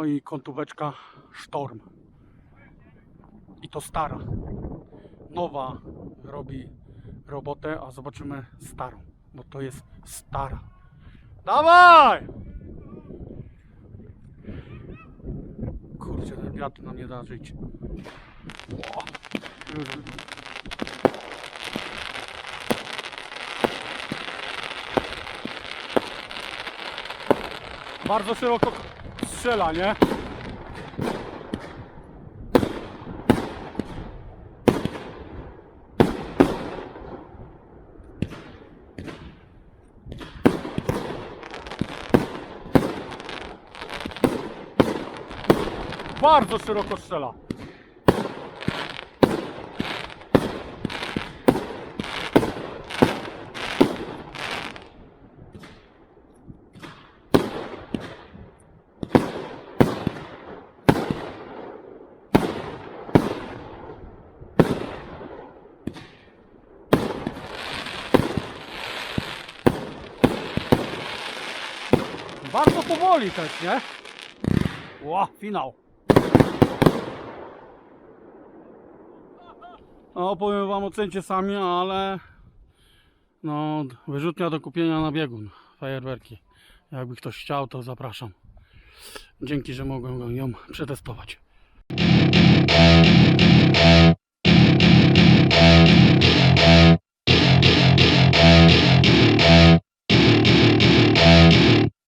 No i kątóweczka Storm. I to stara. Nowa robi robotę, a zobaczymy starą. Bo to jest stara. Dawaj! Kurczę, ten wiatr nam nie da żyć. Ło. Bardzo szeroko strzela, nie? Bardzo szeroko strzela. Bardzo powoli też, nie? Ło, finał. No, powiem wam ocencie sami, ale no, wyrzutnia do kupienia na biegun, fajerwerki. Jakby ktoś chciał, to zapraszam. Dzięki, że mogłem ją przetestować.